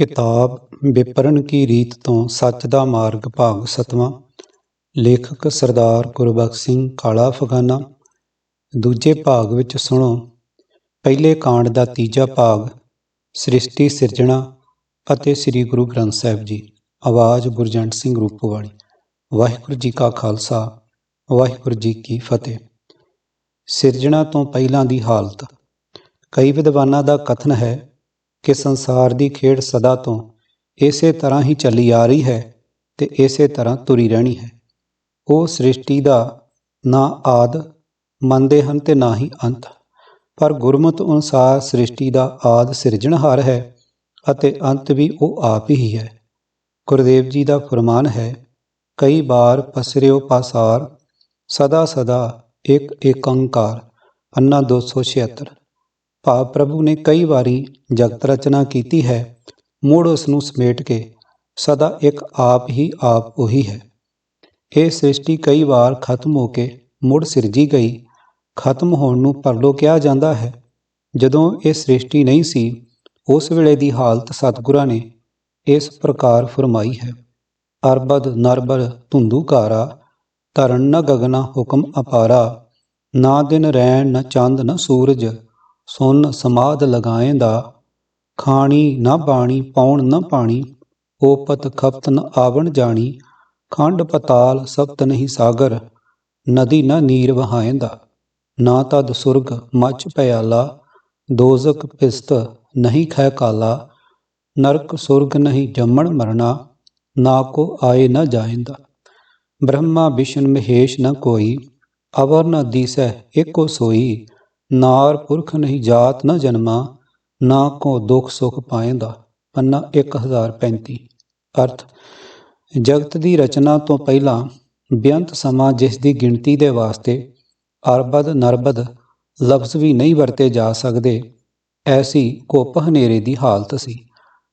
ਕਿਤਾਬ ਵਿਪਰਨ ਕੀ ਰੀਤ ਤੋਂ ਸੱਚ ਦਾ ਮਾਰਗ ਭਾਗ ਸਤਵਾਂ। ਲੇਖਕ ਸਰਦਾਰ ਗੁਰਬਖਸ਼ ਸਿੰਘ ਕਾਲਾ ਅਫਗਾਨਾ। ਦੂਜੇ ਭਾਗ ਵਿੱਚ ਸੁਣੋ। ਪਹਿਲੇ ਕਾਂਡ ਦਾ ਤੀਜਾ ਭਾਗ, ਸ੍ਰਿਸ਼ਟੀ ਸਿਰਜਣਾ ਅਤੇ ਸ੍ਰੀ ਗੁਰੂ ਗ੍ਰੰਥ ਸਾਹਿਬ ਜੀ। ਆਵਾਜ਼ ਗੁਰਜੰਟ ਸਿੰਘ ਰੂਪੋਵਾਲੀ ਵਾਹਿਗੁਰੂ ਜੀ ਕਾ ਖਾਲਸਾ, ਵਾਹਿਗੁਰੂ ਜੀ ਕੀ ਫਤਿਹ। ਸਿਰਜਣਾ ਤੋਂ ਪਹਿਲਾਂ ਦੀ ਹਾਲਤ। ਕਈ ਵਿਦਵਾਨਾਂ ਦਾ ਕਥਨ ਹੈ ਕਿ ਸੰਸਾਰ ਦੀ ਖੇਡ ਸਦਾ ਤੋਂ ਇਸੇ ਤਰ੍ਹਾਂ ਹੀ ਚੱਲੀ ਆ ਰਹੀ ਹੈ ਤੇ ਇਸੇ ਤਰ੍ਹਾਂ ਤੁਰੀ ਰਹਿਣੀ ਹੈ। ਉਹ ਸ੍ਰਿਸ਼ਟੀ ਦਾ ਨਾ ਆਦ ਮੰਨਦੇ ਹਨ ਤੇ ਨਾ ਹੀ ਅੰਤ। ਪਰ ਗੁਰਮਤ ਅਨੁਸਾਰ ਸ੍ਰਿਸ਼ਟੀ ਦਾ ਆਦ ਸਿਰਜਣਹਾਰ ਹੈ ਅਤੇ ਅੰਤ ਵੀ ਉਹ ਆਪ ਹੀ ਹੈ। ਗੁਰਦੇਵ ਜੀ ਦਾ ਫਰਮਾਨ ਹੈ, ਕਈ ਬਾਰ ਪਸਰਿਓ ਪਾਸਾਰ, ਸਦਾ ਸਦਾ ਇੱਕ ਏਕੰਕਾਰ, ਅੰਨਾ 276 ਭਾਵ ਪ੍ਰਭੂ ਨੇ ਕਈ ਵਾਰੀ ਜਗਤ ਰਚਨਾ ਕੀਤੀ ਹੈ, ਮੁੜ ਉਸ ਨੂੰ ਸਮੇਟ ਕੇ ਸਦਾ ਇੱਕ ਆਪ ਹੀ ਆਪ ਉਹੀ ਹੈ। ਇਹ ਸ੍ਰਿਸ਼ਟੀ ਕਈ ਵਾਰ ਖਤਮ ਹੋ ਕੇ ਮੁੜ ਸਿਰਜੀ ਗਈ, ਖਤਮ ਹੋਣ ਨੂੰ ਪਰਲੋ ਕਿਹਾ ਜਾਂਦਾ ਹੈ। ਜਦੋਂ ਇਹ ਸ੍ਰਿਸ਼ਟੀ ਨਹੀਂ ਸੀ, ਉਸ ਵੇਲੇ ਦੀ ਹਾਲਤ ਸਤਿਗੁਰਾਂ ਨੇ ਇਸ ਪ੍ਰਕਾਰ ਫਰਮਾਈ ਹੈ। ਅਰਬਦ ਨਰਬਦ ਧੁੰਦੂਕਾਰਾ ਧਰਨ ਨ ਗਗਨਾ ਹੁਕਮ ਅਪਾਰਾ, ਨਾ ਦਿਨ ਰੈਣ ਨ ਚੰਦ ਨ ਸੂਰਜ ਸੁਨ ਸਮਾਦ ਲਗਾਏਂਦਾ ਖਾਣੀ ਨਾ ਬਾਣੀ ਪਾਉਣ ਨਾ ਪਾਣੀ, ਓਪਤ ਖਪਤ ਨ ਆਵਣ ਜਾਣੀ, ਖੰਡ ਪਤਾਲ ਸਪਤ ਨਹੀਂ ਸਾਗਰ, ਨਦੀ ਨਾ ਨੀਰ ਵਹਾਏਂਦਾ ਨਾ ਤਦ ਸੁਰਗ ਮਚ ਪਿਆਲਾ ਦੋਜ਼ਕ ਪਿਸਤ ਨਹੀਂ ਖੈ ਕਾਲਾ, ਨਰਕ ਸੁਰਗ ਨਹੀਂ ਜੰਮਣ ਮਰਨਾ, ਨਾ ਕੋ ਆਏ ਨਾ ਜਾਏਂਦਾ ਬ੍ਰਹਮਾ ਵਿਸ਼ਨ ਮਹੇਸ਼ ਨ ਕੋਈ, ਅਵਰ ਨ ਦੀਸੈ ਏਕੋ ਸੋਈ ਨਾਰ ਪੁਰਖ ਨਹੀਂ ਜਾਤ ਨਾ ਜਨਮਾ, ਨਾ ਕੋ ਦੁਖ ਸੁਖ ਪਾਏਂਦਾ, ਪੰਨਾ 1035 ਅਰਥ, ਜਗਤ ਦੀ ਰਚਨਾ ਤੋਂ ਪਹਿਲਾਂ ਬੇਅੰਤ ਸਮਾਂ ਜਿਸ ਦੀ ਗਿਣਤੀ ਦੇ ਵਾਸਤੇ ਅਰਬਦ ਨਰਬਦ ਲਫ਼ਜ਼ ਵੀ ਨਹੀਂ ਵਰਤੇ ਜਾ ਸਕਦੇ, ਐਸੀ ਘੁੱਪ ਹਨੇਰੇ ਦੀ ਹਾਲਤ ਸੀ।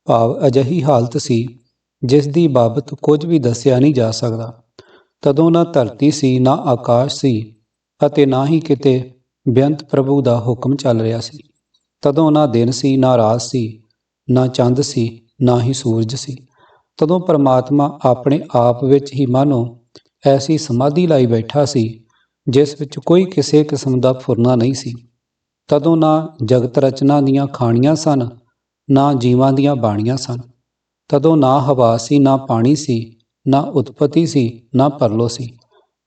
ਭਾਵ ਅਜਹੀ ਹਾਲਤ ਸੀ ਜਿਸ ਦੀ ਬਾਬਤ ਕੁਝ ਵੀ ਦੱਸਿਆ ਨਹੀਂ ਜਾ ਸਕਦਾ। ਤਦੋਂ ਨਾ ਧਰਤੀ ਸੀ, ਨਾ ਆਕਾਸ਼ ਸੀ ਅਤੇ ਨਾ ਹੀ ਕਿਤੇ ਬੇਅੰਤ ਪ੍ਰਭੂ ਦਾ ਹੁਕਮ ਚੱਲ ਰਿਹਾ ਸੀ। ਤਦੋਂ ਨਾ ਦਿਨ ਸੀ, ਨਾ ਰਾਤ ਸੀ, ਨਾ ਚੰਦ ਸੀ, ਨਾ ਹੀ ਸੂਰਜ ਸੀ। ਤਦੋਂ ਪਰਮਾਤਮਾ ਆਪਣੇ ਆਪ ਵਿੱਚ ਹੀ ਮਾਨੋ ਐਸੀ ਸਮਾਧੀ ਲਾਈ ਬੈਠਾ ਸੀ, ਜਿਸ ਵਿੱਚ ਕੋਈ ਕਿਸੇ ਕਿਸਮ ਦਾ ਫੁਰਨਾ ਨਹੀਂ ਸੀ। ਤਦੋਂ ਨਾ ਜਗਤ ਰਚਨਾ ਦੀਆਂ ਖਾਣੀਆਂ ਸਨ, ਨਾ ਜੀਵਾਂ ਦੀਆਂ ਬਾਣੀਆਂ ਸਨ। ਤਦੋਂ ਨਾ ਹਵਾ ਸੀ, ਨਾ ਪਾਣੀ ਸੀ, ਨਾ ਉਤਪਤੀ ਸੀ, ਨਾ ਪਰਲੋ ਸੀ,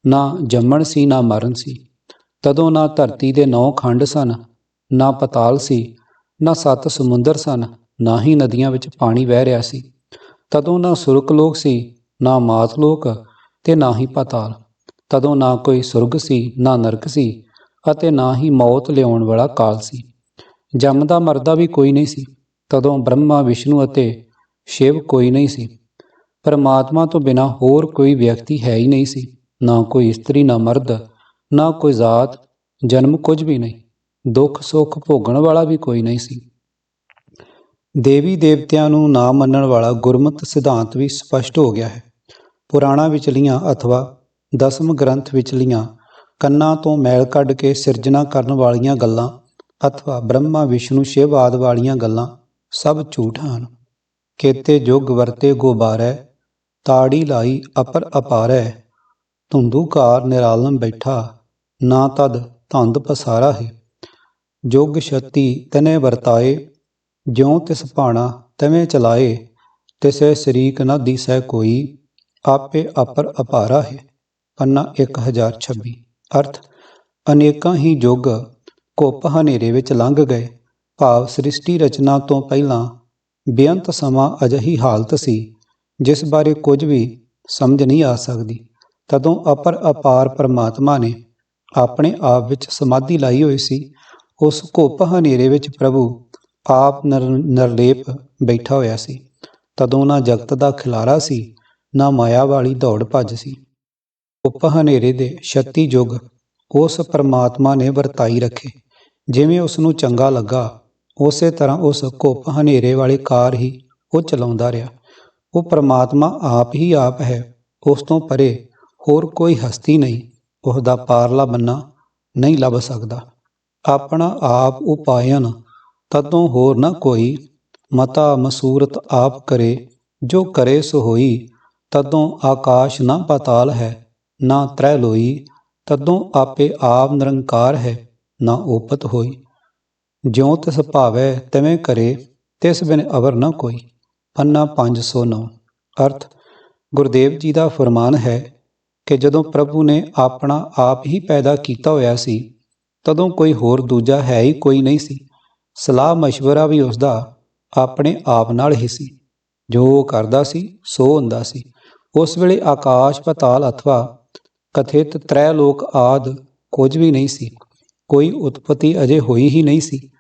ਨਾ ਜੰਮਣ ਸੀ, ਨਾ ਮਰਨ ਸੀ। ਤਦੋਂ ਨਾ ਧਰਤੀ ਦੇ ਨੌ ਖੰਡ ਸਨ, ਨਾ ਪਤਾਲ ਸੀ, ਨਾ ਸੱਤ ਸਮੁੰਦਰ ਸਨ, ਨਾ ਹੀ ਨਦੀਆਂ ਵਿੱਚ ਪਾਣੀ ਵਹਿ ਰਿਹਾ ਸੀ। ਤਦੋਂ ਨਾ ਸੁਰਗ ਲੋਕ ਸੀ, ਨਾ ਮਾਤ ਲੋਕ ਤੇ ਨਾ ਹੀ ਪਤਾਲ। ਤਦੋਂ ਨਾ ਕੋਈ ਸੁਰਗ ਸੀ, ਨਾ ਨਰਕ ਸੀ ਅਤੇ ਨਾ ਹੀ ਮੌਤ ਲਿਆਉਣ ਵਾਲਾ ਕਾਲ ਸੀ। ਜੰਮਦਾ ਮਰਦਾ ਵੀ ਕੋਈ ਨਹੀਂ ਸੀ। ਤਦੋਂ ਬ੍ਰਹਮਾ, ਵਿਸ਼ਨੂੰ ਅਤੇ ਸ਼ਿਵ ਕੋਈ ਨਹੀਂ ਸੀ। ਪਰਮਾਤਮਾ ਤੋਂ ਬਿਨਾ ਹੋਰ ਕੋਈ ਵਿਅਕਤੀ ਹੈ ਹੀ ਨਹੀਂ ਸੀ, ਨਾ ਕੋਈ ਇਸਤਰੀ, ਨਾ ਮਰਦ ਨਾ ਕੋਈ ਜ਼ਾਤ, ਜਨਮ ਕੁਝ ਵੀ ਨਹੀਂ, ਦੁੱਖ ਸੁੱਖ ਭੋਗਣ ਵਾਲਾ ਵੀ ਕੋਈ ਨਹੀਂ ਸੀ। ਦੇਵੀ ਦੇਵਤਿਆਂ ਨੂੰ ਨਾ ਮੰਨਣ ਵਾਲਾ ਗੁਰਮਤ ਸਿਧਾਂਤ ਵੀ ਸਪਸ਼ਟ ਹੋ ਗਿਆ ਹੈ। ਪੁਰਾਣਾ ਵਿਚਲੀਆਂ ਅਥਵਾ ਦਸਮ ਗ੍ਰੰਥ ਵਿਚਲੀਆਂ ਕੰਨਾਂ ਤੋਂ ਮੈਲ ਕੱਢ ਕੇ ਸਿਰਜਣਾ ਕਰਨ ਵਾਲੀਆਂ ਗੱਲਾਂ ਅਥਵਾ ਬ੍ਰਹਮਾ, ਵਿਸ਼ਨੂੰ, ਸ਼ਿਵ ਆਦ ਵਾਲੀਆਂ ਗੱਲਾਂ ਸਭ ਝੂਠ ਹਨ। ਕੇਤੇ ਜੁਗ ਵਰਤੇ ਗੋਬਾਰੈ, ਤਾੜੀ ਲਾਈ ਅਪਰ ਅਪਾਰੈ ਧੁੰਦੂਕਾਰ ਨਿਰਾਲਮ ਬੈਠਾ ਨਾ ਤਦ ਧੰਦ ਪਸਾਰਾ ਹੈ। ਜੁਗ ਛਤੀ ਤਨੇ ਵਰਤਾਏ, ਜਿਉ ਤਿਸ ਭਾਣਾ ਤਵੇਂ ਚਲਾਏ, ਤਿਸੈ ਸਰੀਕ ਨ ਦੀਸੈ ਕੋਈ, ਆਪੇ ਅਪਰ ਅਪਾਰਾ ਹੈ। ਪੰਨਾ 1026 ਅਰਥ, ਅਨੇਕਾਂ ਹੀ ਯੁੱਗ ਘੁੱਪ ਹਨੇਰੇ ਵਿੱਚ ਲੰਘ ਗਏ। ਭਾਵ ਸ੍ਰਿਸ਼ਟੀ ਰਚਨਾ ਤੋਂ ਪਹਿਲਾਂ ਬੇਅੰਤ ਸਮਾਂ ਅਜਹੀ ਹਾਲਤ ਸੀ, ਜਿਸ ਬਾਰੇ ਕੁਝ ਵੀ ਸਮਝ ਨਹੀਂ ਆ ਸਕਦੀ। ਤਦੋਂ ਅਪਰ ਅਪਾਰ ਪਰਮਾਤਮਾ ਨੇ ਆਪਣੇ ਆਪ ਵਿੱਚ ਸਮਾਧੀ ਲਾਈ ਹੋਈ ਸੀ, ਉਸ ਘੁੱਪ ਹਨੇਰੇ ਵਿੱਚ ਪ੍ਰਭੂ ਆਪ ਨਰ, ਨਰਲੇਪ ਬੈਠਾ ਹੋਇਆ ਸੀ। ਤਦੋਂ ਨਾ ਜਗਤ ਦਾ ਖਿਲਾਰਾ ਸੀ, ਨਾ ਮਾਇਆ ਵਾਲੀ ਦੌੜ ਭੱਜ ਸੀ। ਘੁੱਪ ਹਨੇਰੇ ਦੇ 36 ਯੁੱਗ ਉਸ ਪਰਮਾਤਮਾ ਨੇ ਵਰਤਾਈ ਰੱਖੇ। ਜਿਵੇਂ ਉਸ ਨੂੰ ਚੰਗਾ ਲੱਗਾ, ਉਸੇ ਤਰ੍ਹਾਂ ਉਸ ਘੁੱਪ ਹਨੇਰੇ ਵਾਲੀ ਕਾਰ ਹੀ ਉਹ ਚਲਾਉਂਦਾ ਰਿਹਾ। ਉਹ ਪਰਮਾਤਮਾ ਆਪ ਹੀ ਆਪ ਹੈ, ਉਸ ਤੋਂ ਪਰੇ ਹੋਰ ਕੋਈ ਹਸਤੀ ਨਹੀਂ। ਉਸ ਦਾ ਪਾਰਲਾ ਬੰਨਾ ਨਹੀਂ ਲੱਭ ਸਕਦਾ। ਆਪਣਾ ਆਪ ਉਪਾਇਨ ਤਦੋਂ ਹੋਰ ਨਾ ਕੋਈ। ਮਤਾ ਮਸੂਰਤ ਆਪ ਕਰੇ, ਜੋ ਕਰੇ ਸੋ ਹੋਈ। ਤਦੋਂ ਆਕਾਸ਼ ਨਾ ਪਾਤਾਲ ਹੈ, ਨਾ ਤ੍ਰੈ ਲੋਈ। ਤਦੋਂ ਆਪੇ ਆਪ ਨਿਰੰਕਾਰ ਹੈ, ਨਾ ਓਪਤ ਹੋਈ। ਜਿਉ ਤਿਸ ਭਾਵੈ ਤਿਵੇਂ ਕਰੇ, ਤਿਸ ਬਿਨ ਅਵਰ ਨਾ ਕੋਈ। ਪੰਨਾ 509 ਅਰਥ, ਗੁਰਦੇਵ ਜੀ ਦਾ ਫਰਮਾਨ ਹੈ ਕਿ ਜਦੋਂ ਪ੍ਰਭੂ ਨੇ ਆਪਣਾ ਆਪ ਹੀ ਪੈਦਾ ਕੀਤਾ ਹੋਇਆ ਸੀ, ਤਦੋਂ ਕੋਈ ਹੋਰ ਦੂਜਾ ਹੈ ਹੀ ਕੋਈ ਨਹੀਂ ਸੀ। ਸਲਾਹ مشਵਰਾ ਵੀ ਉਸ ਦਾ ਆਪਣੇ ਆਪ ਨਾਲ ਹੀ ਸੀ। ਜੋ ਉਹ ਕਰਦਾ ਸੀ, ਸੋ ਹੁੰਦਾ ਸੀ। ਉਸ ਵੇਲੇ ਆਕਾਸ਼, ਪਤਾਲ ਅਥਵਾ ਕਥਿਤ ਤ੍ਰੈ ਲੋਕ ਆਦ ਕੁਝ ਵੀ ਨਹੀਂ ਸੀ। ਕੋਈ ਉਤਪਤੀ ਅਜੇ ਹੋਈ ਹੀ ਨਹੀਂ ਸੀ।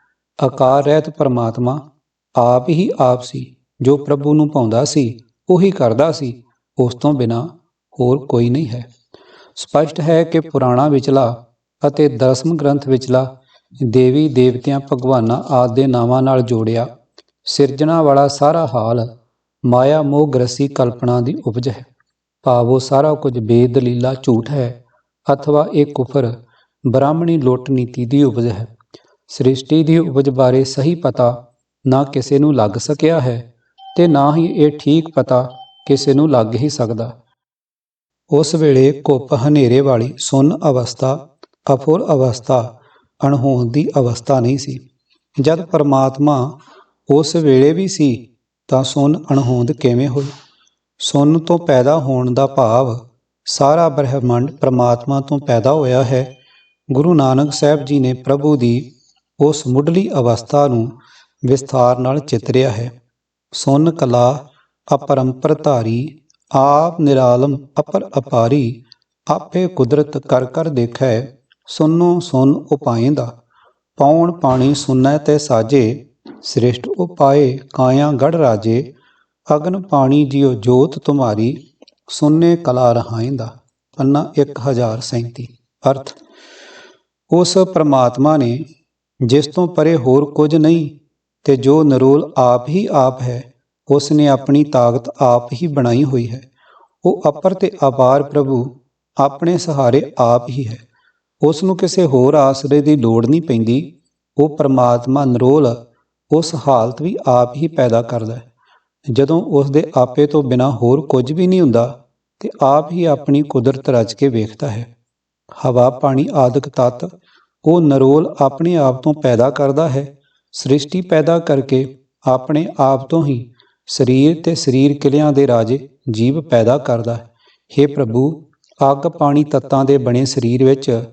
ਆਕਾਰ ਰਹਿਤ ਪਰਮਾਤਮਾ ਆਪ ਹੀ ਆਪ ਸੀ। ਜੋ ਪ੍ਰਭੂ ਨੂੰ ਪਾਉਂਦਾ ਸੀ, ਉਹੀ ਕਰਦਾ ਸੀ। ਉਸ ਤੋਂ ਬਿਨਾ ਹੋਰ ਕੋਈ ਨਹੀਂ ਹੈ। ਸਪਸ਼ਟ ਹੈ ਕਿ ਪੁਰਾਣਾ ਵਿਚਲਾ ਅਤੇ ਦਸਮ ਗ੍ਰੰਥ ਵਿਚਲਾ ਦੇਵੀ ਦੇਵਤਿਆਂ ਭਗਵਾਨਾਂ ਆਦਿ ਦੇ ਨਾਵਾਂ ਨਾਲ ਜੋੜਿਆ ਸਿਰਜਣਾ ਵਾਲਾ ਸਾਰਾ ਹਾਲ ਮਾਇਆ ਮੋਹ ਗ੍ਰਸੀ ਕਲਪਨਾ ਦੀ ਉਪਜ ਹੈ। ਭਾਵ ਉਹ ਸਾਰਾ ਕੁਝ ਬੇਦਲੀਲਾ ਝੂਠ ਹੈ ਅਥਵਾ ਇਹ ਕੁਫਰ ਬ੍ਰਾਹਮਣੀ ਲੁੱਟ ਨੀਤੀ ਦੀ ਉਪਜ ਹੈ। ਸ੍ਰਿਸ਼ਟੀ ਦੀ ਉਪਜ ਬਾਰੇ ਸਹੀ ਪਤਾ ਨਾ ਕਿਸੇ ਨੂੰ ਲੱਗ ਸਕਿਆ ਹੈ ਤੇ ਨਾ ਹੀ ਇਹ ਠੀਕ ਪਤਾ ਕਿਸੇ ਨੂੰ ਲੱਗ ਹੀ ਸਕਦਾ। ਉਸ ਵੇਲੇ ਕੁੱਪ ਹਨੇਰੇ ਵਾਲੀ ਸੁੰਨ ਅਵਸਥਾ ਅਫੁਰ ਅਵਸਥਾ, ਅਣਹੋਂਦ ਦੀ ਅਵਸਥਾ ਨਹੀਂ ਸੀ। ਜਦ ਪਰਮਾਤਮਾ ਉਸ ਵੇਲੇ ਵੀ ਸੀ, ਤਾਂ ਸੁੰਨ ਅਣਹੋਂਦ ਕਿਵੇਂ ਹੋਈ? ਸੁੰਨ ਤੋਂ ਪੈਦਾ ਹੋਣ ਦਾ ਭਾਵ ਸਾਰਾ ਬ੍ਰਹਿਮੰਡ ਪਰਮਾਤਮਾ ਤੋਂ ਪੈਦਾ ਹੋਇਆ ਹੈ। ਗੁਰੂ ਨਾਨਕ ਸਾਹਿਬ ਜੀ ਨੇ ਪ੍ਰਭੂ ਦੀ ਉਸ ਮੁੱਢਲੀ ਅਵਸਥਾ ਨੂੰ ਵਿਸਥਾਰ ਨਾਲ ਚਿਤਰਿਆ ਹੈ। ਸੁਨ ਕਲਾ ਅਪਰੰਪਰ ਆਪ ਨਿਰਾਲਮ ਅਪਰ ਅਪਾਰੀ, ਆਪੇ ਕੁਦਰਤ ਕਰ ਕਰ ਦੇਖੈ, ਸੁਨੋ ਸੁਨ ਉਪਾਏ ਦਾ ਪੌਣ ਪਾਣੀ ਸੁਨੈ ਤੇ ਸਾਜੇ, ਸ੍ਰਿਸ਼ਟ ਉਪਾਏ ਕਾਇਆ ਗੜ ਰਾਜੇ। ਅਗਨ ਪਾਣੀ ਜਿਉ ਜੋਤ ਤੁਮਾਰੀ, ਸੁਨੇ ਕਲਾ ਰਹਾਇਂਦਾ। ਪੰਨਾ 1037 ਅਰਥ, ਉਸ ਪ੍ਰਮਾਤਮਾ ਨੇ, ਜਿਸ ਤੋਂ ਪਰੇ ਹੋਰ ਕੁਝ ਨਹੀਂ, ਤੇ ਜੋ ਨਰੋਲ ਆਪ ਹੀ ਆਪ ਹੈ ਉਸ ਨੇ ਆਪਣੀ ਤਾਕਤ ਆਪ ਹੀ ਬਣਾਈ ਹੋਈ ਹੈ। ਉਹ ਅਪਰ ਤੇ ਅਪਾਰ ਪ੍ਰਭੂ, ਆਪਣੇ ਸਹਾਰੇ ਆਪ ਹੀ ਹੈ। ਉਸ ਨੂੰ ਕਿਸੇ ਹੋਰ ਆਸਰੇ ਦੀ ਲੋੜ ਨਹੀਂ ਪੈਂਦੀ। ਉਹ ਪਰਮਾਤਮਾ ਨਰੋਲ ਉਸ ਹਾਲਤ ਵੀ ਆਪ ਹੀ ਪੈਦਾ ਕਰਦਾ ਹੈ। ਜਦੋਂ ਉਸ ਦੇ ਆਪੇ ਤੋਂ ਬਿਨਾ ਹੋਰ ਕੁਝ ਵੀ ਨਹੀਂ ਹੁੰਦਾ ਤੇ ਆਪ ਹੀ ਆਪਣੀ ਕੁਦਰਤ ਰਚ ਕੇ ਵੇਖਦਾ ਹੈ। ਹਵਾ, ਪਾਣੀ, ਆਦਿਕ ਤਤ ਉਹ ਨਰੋਲ ਆਪਣੇ ਆਪ ਤੋਂ ਪੈਦਾ ਕਰਦਾ ਹੈ। ਸ੍ਰਿਸ਼ਟੀ ਪੈਦਾ ਕਰਕੇ ਆਪਣੇ ਆਪ ਤੋਂ ਹੀ ਸਰੀਰ ਤੇ ਸਰੀਰ ਕਿਲਿਆਂ ਦੇ ਰਾਜੇ ਜੀਵ ਪੈਦਾ ਕਰਦਾ ਹੈ। हे ਪ੍ਰਭੂ, ਅੱਗ ਪਾਣੀ ਤੱਤਾਂ ਦੇ ਬਣੇ ਸਰੀਰ ਵਿੱਚ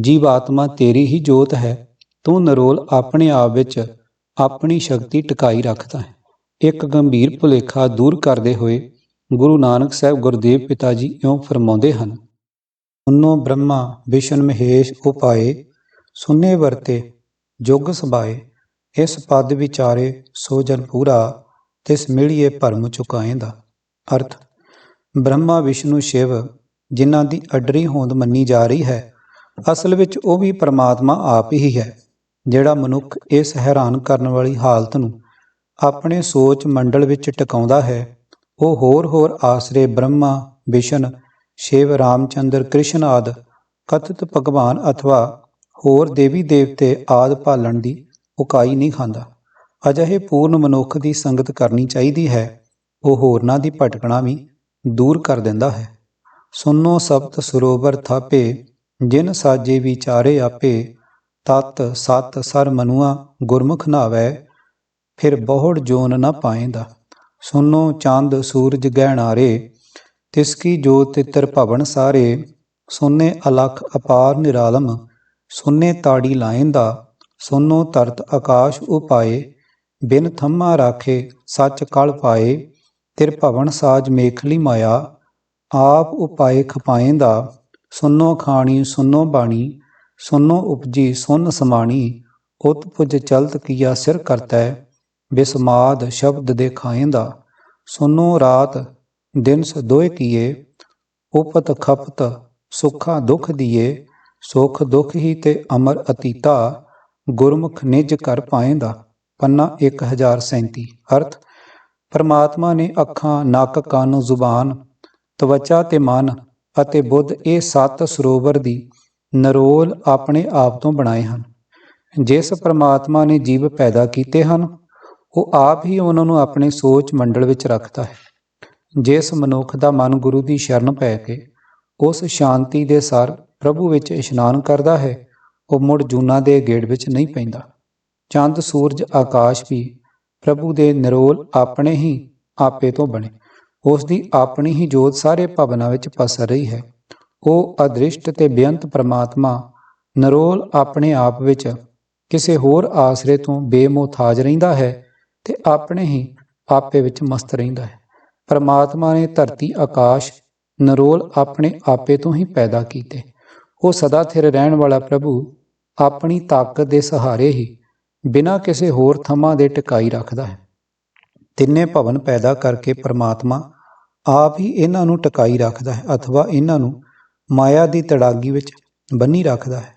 ਜੀਵਾਤਮਾ ਤੇਰੀ ਹੀ ਜੋਤ ਹੈ। ਤੂੰ ਨਰੋਲ ਆਪਣੇ ਆਪ ਵਿੱਚ ਆਪਣੀ ਸ਼ਕਤੀ ਟਿਕਾਈ ਰੱਖਦਾ ਹੈ। ਇੱਕ ਗੰਭੀਰ ਭੁਲੇਖਾ ਦੂਰ ਕਰਦੇ ਹੋਏ ਗੁਰੂ ਨਾਨਕ ਸਾਹਿਬ ਗੁਰਦੇਵ ਪਿਤਾ ਜੀ ਇਉਂ ਫਰਮਾਉਂਦੇ ਹਨ ਉਨੋ ਬ੍ਰਹਮਾ, ਵਿਸ਼ਨ ਮਹੇਸ਼ ਉਪਾਏ, ਸੁਨੇ ਵਰਤੇ, ਜੁਗ ਸਬਾਏ ਇਸ ਪਦ ਵਿਚਾਰੇ ਸੋ ਜਨ ਪੂਰਾ ਤਿਸ ਮਿਲੀਏ ਭਰਮ ਚੁਕਾਏਂਦਾ। ਅਰਥ, ਬ੍ਰਹਮਾ, ਵਿਸ਼ਨੂੰ, ਸ਼ਿਵ, ਜਿਨ੍ਹਾਂ ਦੀ ਅਡਰੀ ਹੋਂਦ ਮੰਨੀ ਜਾ ਰਹੀ ਹੈ, ਅਸਲ ਵਿੱਚ ਉਹ ਵੀ ਪਰਮਾਤਮਾ ਆਪ ਹੀ ਹੈ, ਜਿਹੜਾ ਮਨੁੱਖ ਇਸ ਹੈਰਾਨ ਕਰਨ ਵਾਲੀ ਹਾਲਤ ਨੂੰ ਆਪਣੇ ਸੋਚ ਮੰਡਲ ਵਿੱਚ ਟਿਕਾਉਂਦਾ ਹੈ। ਉਹ ਹੋਰ ਹੋਰ ਆਸਰੇ ਬ੍ਰਹਮਾ, ਵਿਸ਼ਨ, ਸ਼ਿਵ, ਰਾਮਚੰਦਰ, ਕ੍ਰਿਸ਼ਨ ਆਦ, ਕਥਿਤ ਭਗਵਾਨ ਅਥਵਾ ਹੋਰ ਦੇਵੀ ਦੇਵਤੇ ਆਦ ਭਾਲਣ ਦੀ ਉਕਾਈ ਨਹੀਂ ਖਾਂਦਾ। ਅਜਿਹੇ ਪੂਰਨ ਮਨੁੱਖ ਦੀ ਸੰਗਤ ਕਰਨੀ ਚਾਹੀਦੀ ਹੈ। ਉਹ ਹੋਰਨਾਂ ਦੀ ਭਟਕਣਾ ਵੀ ਦੂਰ ਕਰ ਦਿੰਦਾ ਹੈ। ਸੁਨੋ ਸਬਤ ਸਰੋਵਰ ਥਾਪੇ, ਜਿਨ ਸਾਜੇ ਵਿਚਾਰੇ ਆਪੇ, ਤਤ ਸਤ ਸਰ ਮਨੁਆ ਗੁਰਮੁਖ ਨਾਵੈ, ਫਿਰ ਬਹੁੜ ਜੋਨ ਨਾ ਪਾਏਂਦਾ। ਸੁਨੋ ਚੰਦ ਸੂਰਜ ਗਹਿਣਾਰੇ, ਤਿਸ ਕੀ ਜੋਤ ਤਿਤਰ ਭਵਨ ਸਾਰੇ, ਸੁਨੇ ਅਲਖ ਅਪਾਰ ਨਿਰਾਲਮ, ਸੁਨੇ ਤਾੜੀ ਲਾਇੰਦਾ ਸੁਨੋ ਤਰਤ ਆਕਾਸ਼ ਉਪਾਏ ਬਿਨ ਥੰਮਾ ਰਾਖੇ ਸੱਚ ਕਲ ਪਾਏ, ਤਿਰ ਭਵਨ ਸਾਜ ਮੇਖਲੀ ਮਾਇਆ, ਆਪ ਉਪਾਏ ਖਪਾਏਂਦਾ ਸੁਨੋ ਖਾਣੀ, ਸੁਨੋ ਬਾਣੀ, ਸੁਨੋ ਉਪਜੀ, ਸੁਨ ਸਮਾਣੀ, ਉਤ ਪੁਜ ਚਲਤ ਕੀਆ ਸਿਰ ਕਰਤੈ, ਬਿਸਮਾਦ ਸ਼ਬਦ ਦੇ ਖਾਏਂਦਾ ਸੁਨੋ ਰਾਤ ਦਿਨ ਸ ਦੋਇ ਕੀਏ, ਉਪਤ ਖਪਤ ਸੁਖਾ ਦੁਖ ਦੀਏ, ਸੁਖ ਦੁਖ ਹੀ ਤੇ ਅਮਰ ਅਤੀਤਾ, ਗੁਰਮੁਖ ਨਿਜ ਕਰ ਪਾਏਂਦਾ ਪੰਨਾ 1037 ਅਰਥ, ਪਰਮਾਤਮਾ ਨੇ ਅੱਖਾਂ, ਨੱਕ, ਕੰਨ, ਜ਼ੁਬਾਨ, ਤਵਚਾ ਤੇ ਮਨ ਅਤੇ ਬੁੱਧ ਇਹ ਸੱਤ ਸਰੋਵਰ ਦੀ ਨਰੋਲ ਆਪਣੇ ਆਪ ਤੋਂ ਬਣਾਏ ਹਨ। ਜਿਸ ਪਰਮਾਤਮਾ ਨੇ ਜੀਵ ਪੈਦਾ ਕੀਤੇ ਹਨ, ਉਹ ਆਪ ਹੀ ਉਹਨਾਂ ਨੂੰ ਆਪਣੇ ਸੋਚ ਮੰਡਲ ਵਿੱਚ ਰੱਖਦਾ ਹੈ। ਜਿਸ ਮਨੁੱਖ ਦਾ ਮਨ ਗੁਰੂ ਦੀ ਸ਼ਰਨ ਪੈ ਕੇ ਉਸ ਸ਼ਾਂਤੀ ਦੇ ਸਰ ਪ੍ਰਭੂ ਵਿੱਚ ਇਸ਼ਨਾਨ ਕਰਦਾ ਹੈ, ਉਹ ਮੁੜ ਜੂਨਾ ਦੇ ਗੇੜ ਵਿੱਚ ਨਹੀਂ ਪੈਂਦਾ। ਚੰਦ, ਸੂਰਜ, ਆਕਾਸ਼ ਵੀ ਪ੍ਰਭੂ ਦੇ ਨਿਰੋਲ ਆਪਣੇ ਹੀ ਆਪੇ ਤੋਂ ਬਣੇ। ਉਸ ਦੀ ਆਪਣੀ ਹੀ ਜੋਤ ਸਾਰੇ ਭਵਨਾਂ ਵਿੱਚ ਪਸਰ ਰਹੀ ਹੈ। ਉਹ ਅਦ੍ਰਿਸ਼ਟ ਤੇ ਬੇਅੰਤ ਪ੍ਰਮਾਤਮਾ ਨਿਰੋਲ ਆਪਣੇ ਆਪ ਵਿੱਚ ਕਿਸੇ ਹੋਰ ਆਸਰੇ ਤੋਂ ਬੇਮੋਹਤਾਜ ਰਹਿੰਦਾ ਹੈ ਤੇ ਆਪਣੇ ਹੀ ਆਪੇ ਵਿੱਚ ਮਸਤ ਰਹਿੰਦਾ ਹੈ। ਪਰਮਾਤਮਾ ਨੇ ਧਰਤੀ, ਆਕਾਸ਼, ਨਿਰੋਲ ਆਪਣੇ ਆਪੇ ਤੋਂ ਹੀ ਪੈਦਾ ਕੀਤੇ। ਉਹ ਸਦਾ ਥਿਰ ਰਹਿਣ ਵਾਲਾ ਪ੍ਰਭੂ ਆਪਣੀ ਤਾਕਤ ਦੇ ਸਹਾਰੇ ਹੀ ਬਿਨਾਂ ਕਿਸੇ ਹੋਰ ਥਮਾਂ ਦੇ ਟਿਕਾਈ ਰੱਖਦਾ ਹੈ। ਤਿੰਨੇ ਭਵਨ ਪੈਦਾ ਕਰਕੇ ਪਰਮਾਤਮਾ ਆਪ ਹੀ ਇਹਨਾਂ ਨੂੰ ਟਿਕਾਈ ਰੱਖਦਾ ਹੈ ਅਥਵਾ ਇਹਨਾਂ ਨੂੰ ਮਾਇਆ ਦੀ ਤੜਾਗੀ ਵਿੱਚ ਬੰਨੀ ਰੱਖਦਾ ਹੈ।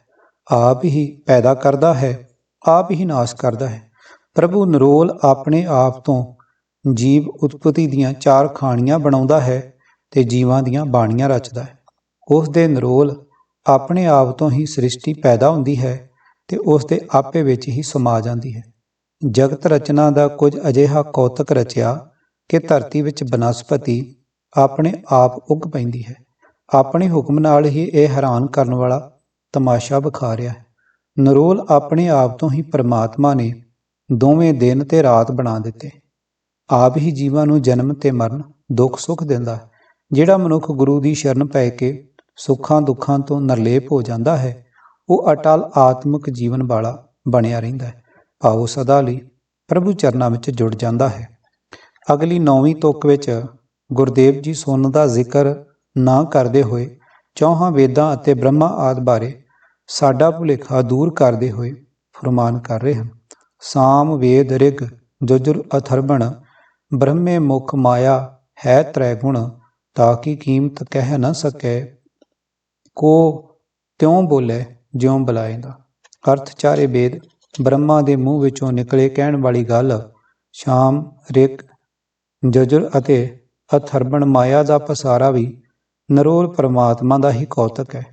ਆਪ ਹੀ ਪੈਦਾ ਕਰਦਾ ਹੈ, ਆਪ ਹੀ ਨਾਸ਼ ਕਰਦਾ ਹੈ। ਪ੍ਰਭੂ ਨਿਰੋਲ ਆਪਣੇ ਆਪ ਤੋਂ ਜੀਵ ਉਤਪਤੀ ਦੀਆਂ ਚਾਰ ਖਾਣੀਆਂ ਬਣਾਉਂਦਾ ਹੈ ਤੇ ਜੀਵਾਂ ਦੀਆਂ ਬਾਣੀਆਂ ਰਚਦਾ ਹੈ। ਉਸ ਦੇ ਨਿਰੋਲ ਆਪਣੇ ਆਪ ਤੋਂ ਹੀ ਸ੍ਰਿਸ਼ਟੀ ਪੈਦਾ ਹੁੰਦੀ ਹੈ ਤੇ ਉਸ ਦੇ ਆਪੇ ਵਿੱਚ ਹੀ ਸਮਾ ਜਾਂਦੀ ਹੈ। ਜਗਤ ਰਚਨਾ ਦਾ ਕੁਝ ਅਜਿਹਾ ਕੌਤਕ ਰਚਿਆ ਕਿ ਧਰਤੀ ਵਿੱਚ ਬਨਸਪਤੀ ਆਪਣੇ ਆਪ ਉੱਗ ਪੈਂਦੀ ਹੈ। ਆਪਣੇ ਹੁਕਮ ਨਾਲ ਹੀ ਇਹ ਹੈਰਾਨ ਕਰਨ ਵਾਲਾ ਤਮਾਸ਼ਾ ਵਿਖਾ ਰਿਹਾ ਹੈ। ਨਰੋਲ ਆਪਣੇ ਆਪ ਤੋਂ ਹੀ ਪ੍ਰਮਾਤਮਾ ਨੇ ਦੋਵੇਂ ਦਿਨ ਤੇ ਰਾਤ ਬਣਾ ਦਿੱਤੇ। ਆਪ ਹੀ ਜੀਵਾਂ ਨੂੰ ਜਨਮ ਤੇ ਮਰਨ ਦੁੱਖ ਸੁੱਖ ਦਿੰਦਾ ਹੈ, ਜਿਹੜਾ ਮਨੁੱਖ ਗੁਰੂ ਦੀ ਸ਼ਰਨ ਪੈ ਕੇ ਸੁੱਖਾਂ ਦੁੱਖਾਂ ਤੋਂ ਨਿਰਲੇਪ ਹੋ ਜਾਂਦਾ ਹੈ ਉਹ ਅਟਲ ਆਤਮਿਕ ਜੀਵਨ ਵਾਲਾ ਬਣਿਆ ਰਹਿੰਦਾ ਹੈ। ਭਾਵ ਸਦਾ ਲਈ ਪ੍ਰਭੂ ਚਰਨਾਂ ਵਿੱਚ ਜੁੜ ਜਾਂਦਾ ਹੈ। ਅਗਲੀ ਨੌਵੀਂ ਤੁਕ ਵਿੱਚ ਗੁਰਦੇਵ ਜੀ ਸੁੰਨ ਦਾ ਜ਼ਿਕਰ ਨਾ ਕਰਦੇ ਹੋਏ ਚੌਹਾਂ ਵੇਦਾਂ ਅਤੇ ਬ੍ਰਹਮਾ ਆਦ ਬਾਰੇ ਸਾਡਾ ਭੁਲੇਖਾ ਦੂਰ ਕਰਦੇ ਹੋਏ ਫਰਮਾਨ ਕਰ ਰਹੇ ਹਨ। ਸਾਮ ਵੇਦ ਰਿਗ ਜੁਜੁਰ ਅਥਰਬਣ ਬ੍ਰਹਮੇ ਮੁਖ ਮਾਇਆ ਹੈ ਤ੍ਰੈ ਗੁਣ, ਤਾਂ ਕੀ ਕੀਮਤ ਕਹਿ ਨਾ ਸਕੈ, ਕੋ ਤਿਉ ਬੋਲੇ ਜਿਉਂ ਬੁਲਾਏਗਾ ਅਰਥ ਚਾਰੇ ਵੇਦ ਬ੍ਰਹਮਾ ਦੇ ਮੂੰਹ ਵਿੱਚੋਂ ਨਿਕਲੇ ਕਹਿਣ ਵਾਲੀ ਗੱਲ, ਸ਼ਾਮ, ਰਿਕ, ਜਜੁਰ ਅਤੇ ਅਥਰਬਣ ਮਾਇਆ ਦਾ ਪਸਾਰਾ ਵੀ ਨਰੋਲ ਪਰਮਾਤਮਾ ਦਾ ਹੀ ਕੌਤਕ ਹੈ।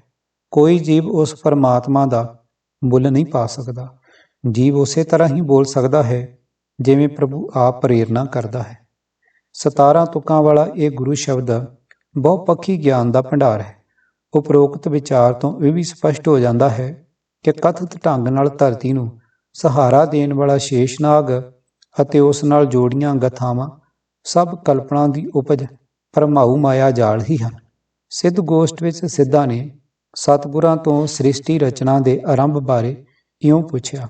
ਕੋਈ ਜੀਵ ਉਸ ਪਰਮਾਤਮਾ ਦਾ ਬੁੱਲ ਨਹੀਂ ਪਾ ਸਕਦਾ। ਜੀਵ ਉਸੇ ਤਰ੍ਹਾਂ ਹੀ ਬੋਲ ਸਕਦਾ ਹੈ, ਜਿਵੇਂ ਪ੍ਰਭੂ ਆਪ ਪ੍ਰੇਰਣਾ ਕਰਦਾ ਹੈ। 17 ਤੁਕਾਂ ਵਾਲਾ ਇਹ ਗੁਰੂ ਸ਼ਬਦ ਬਹੁਪੱਖੀ ਗਿਆਨ ਦਾ ਭੰਡਾਰ ਹੈ। ਉਪਰੋਕਤ ਵਿਚਾਰ ਤੋਂ ਇਹ ਵੀ ਸਪਸ਼ਟ ਹੋ ਜਾਂਦਾ ਹੈ ਕਿ ਕਥਿਤ ਢੰਗ ਨਾਲ ਧਰਤੀ ਨੂੰ ਸਹਾਰਾ ਦੇਣ ਵਾਲਾ ਸ਼ੇਸ਼ਨਾਗ ਅਤੇ ਉਸ ਨਾਲ ਜੋੜੀਆਂ ਗਥਾਵਾਂ ਸਭ ਕਲਪਨਾ ਦੀ ਉਪਜ ਪਰਮਾਉ ਮਾਇਆ ਜਾਲ ਹੀ ਹਨ। ਸਿੱਧ ਗੋਸ਼ਟ ਵਿੱਚ ਸਿੱਧਾ ਨੇ ਸਤਿਗੁਰਾਂ ਤੋਂ ਸ੍ਰਿਸ਼ਟੀ ਰਚਨਾ ਦੇ ਆਰੰਭ ਬਾਰੇ ਇਉਂ ਪੁੱਛਿਆ,